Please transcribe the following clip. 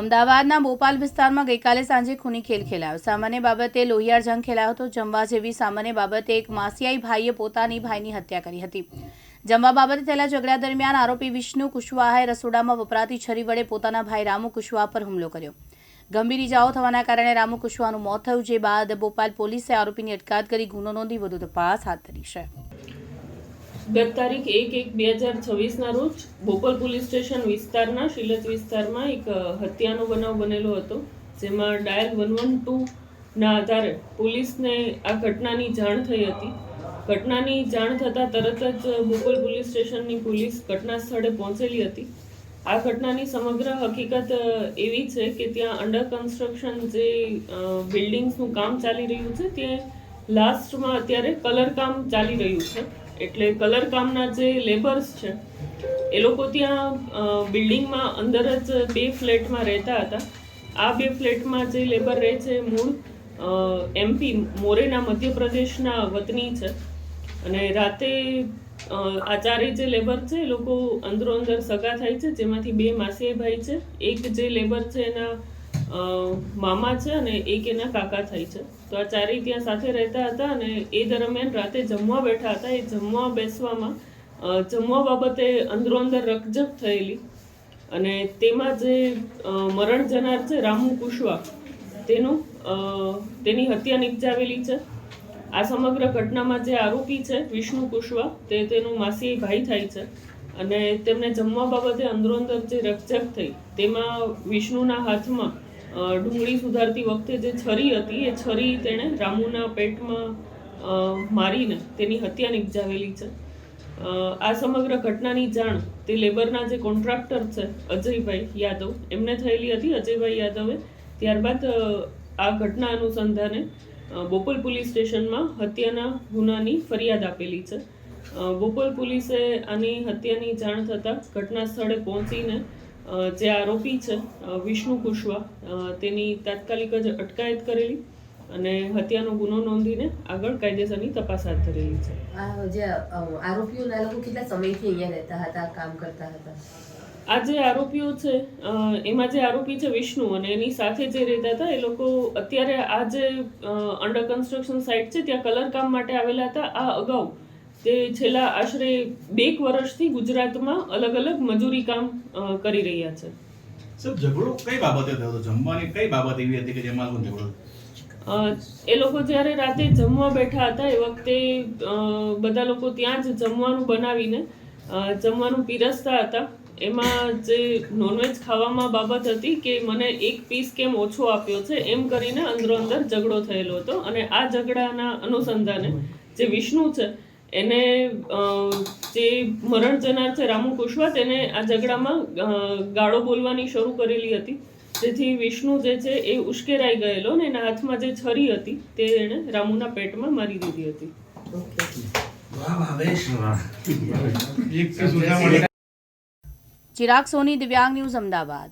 અમદાવાદના બોપાલ વિસ્તારમાં ગઈકાલે સાંજે ખૂની ખેલ ખેલાયો. સામાન્ય બાબતે લોહિયાળ જંગ ખેલાયો હતો. જમવા જેવી સામાન્ય બાબતે એક માસિયાઈ ભાઈએ પોતાની ભાઈની હત્યા કરી હતી. જમવા બાબતે થયેલા ઝઘડા દરમિયાન આરોપી વિષ્ણુ કુશવાહાએ રસોડામાં વપરાતી છરી વડે પોતાના ભાઈ રામુ કુશવાહ પર હુમલો કર્યો. ગંભીર ઇજાઓ થવાના કારણે રામુ કુશવાહનું મોત થયું, જે બાદ બોપાલ પોલીસે આરોપીની અટકાયત કરી ગુનો નોંધી વધુ તપાસ હાથ ધરી છે. ગત તારીખ એક એક બે હજાર છવ્વીસના રોજ બોપલ પોલીસ સ્ટેશન વિસ્તારના શિલજ વિસ્તારમાં એક હત્યાનો બનાવ બનેલો હતો, જેમાં ડાયલ વન વન ટુના આધારે પોલીસને આ ઘટનાની જાણ થઈ હતી. ઘટનાની જાણ થતાં તરત જ બોપલ પોલીસ સ્ટેશનની પોલીસ ઘટના સ્થળે પહોંચેલી હતી. આ ઘટનાની સમગ્ર હકીકત એવી છે કે ત્યાં અંડર કન્સ્ટ્રક્શન જે બિલ્ડિંગ્સનું કામ ચાલી રહ્યું છે તે લાસ્ટમાં અત્યારે કલર કામ ચાલી રહ્યું છે. એટલે કલર કામના જે લેબર્સ છે, એ લોકો ત્યાં બિલ્ડિંગમાં અંદર જ બે ફ્લેટમાં રહેતા હતા. આ બે ફ્લેટમાં જે લેબર રહે છે મૂળ એમપી મોરેના મધ્યપ્રદેશના વતની છે. અને રાતે આ ચારેય જે લેબર છે, એ લોકો અંદરો અંદર સગા થાય છે, જેમાંથી બે માસીએ ભાઈ છે. એક જે લેબર છે એના મામા છે અને એક એના કાકા થાય છે. તો આ ચારેય ત્યાં સાથે રહેતા હતા અને એ દરમિયાન રાતે જમવા બેઠા હતા. એ જમવા બેસવામાં જમવા બાબતે અંદરો અંદર રકજક થયેલી. અને તેમાં જે મરણ જનાર છે, રામુ કુશવા, તેનું તેની હત્યા નિપજાવેલી છે. આ સમગ્ર ઘટનામાં જે આરોપી છે, વિષ્ણુ કુશવા, તે તેનું માસી ભાઈ થાય છે. અને તેમને જમવા બાબતે અંદરો અંદર જે રકઝક થઈ, તેમાં વિષ્ણુના હાથમાં ડુંગળી સુધારતી વખતે જે છરી હતી, એ છરી તેણે રામુના પેટમાં મારીને તેની હત્યા નિપજાવેલી છે. આ સમગ્ર ઘટનાની જાણ તે લેબરના જે કોન્ટ્રાક્ટર છે, અજયભાઈ યાદવ, એમને થયેલી હતી. અજયભાઈ યાદવે ત્યારબાદ આ ઘટના અનુસંધાને બોપલ પોલીસ સ્ટેશનમાં હત્યાના ગુનાની ફરિયાદ આપેલી છે. બોપલ પોલીસે આની હત્યાની જાણ થતાં ઘટના સ્થળે પહોંચીને જે આરોપી છે વિષ્ણુ કુશવા તેની તાત્કાલિક જ અટકાયત કરેલી અને હત્યાનો ગુનો નોંધીને આગળ કાયદેસરની તપાસ હાથ ધરેલી છે. આ જે આરોપીઓના લોકો કેટલા સમયથી અહીંયા રહેતા હતા કામ કરતા હતા? આ જે આરોપીઓ છે એમાં જે આરોપી છે વિષ્ણુ અને એની સાથે જે રહેતા હતા એ લોકો અત્યારે આ જે અંડર કન્સ્ટ્રક્શન સાઇટ છે ત્યાં કલર કામ માટે આવેલા હતા. આ અગાઉ તે છેલ્લા આશરે બે વર્ષથી ગુજરાતમાં અલગ અલગ મજૂરી કામ કરી રહ્યા છે. સર ઝઘડો કઈ બાબતે થયો હતો? જમવાની કઈ બાબત એવી હતી કે જેમાં ઝઘડો એ લોકો જ્યારે રાતે જમવા બેઠા હતા એ વખતે બધા લોકો ત્યાં જ જમવાનું બનાવીને જમવાનું પીરસતા હતા. એમાં જે નોનવેજ ખાવામાં બાબત હતી કે મને એક પીસ કેમ ઓછો આપ્યો છે એમ કરીને અંદરો અંદર ઝઘડો થયેલો હતો. અને આ ઝઘડાના અનુસંધાને જે વિષ્ણુ છે એને જે મરણ જનાર છે રામુ કુશવા તેને આ ઝઘડામાં ગાળો બોલવાની શરૂ કરેલી હતી. જેથી વિષ્ણુ જે છે એ ઉશ્કેરાઈ ગયેલો ને એના હાથમાં જે છરી હતી તે એણે રામુના પેટમાં મારી દીધી હતી. ચિરાગ સોની દિવ્યાંગ ન્યૂઝ અમદાવાદ.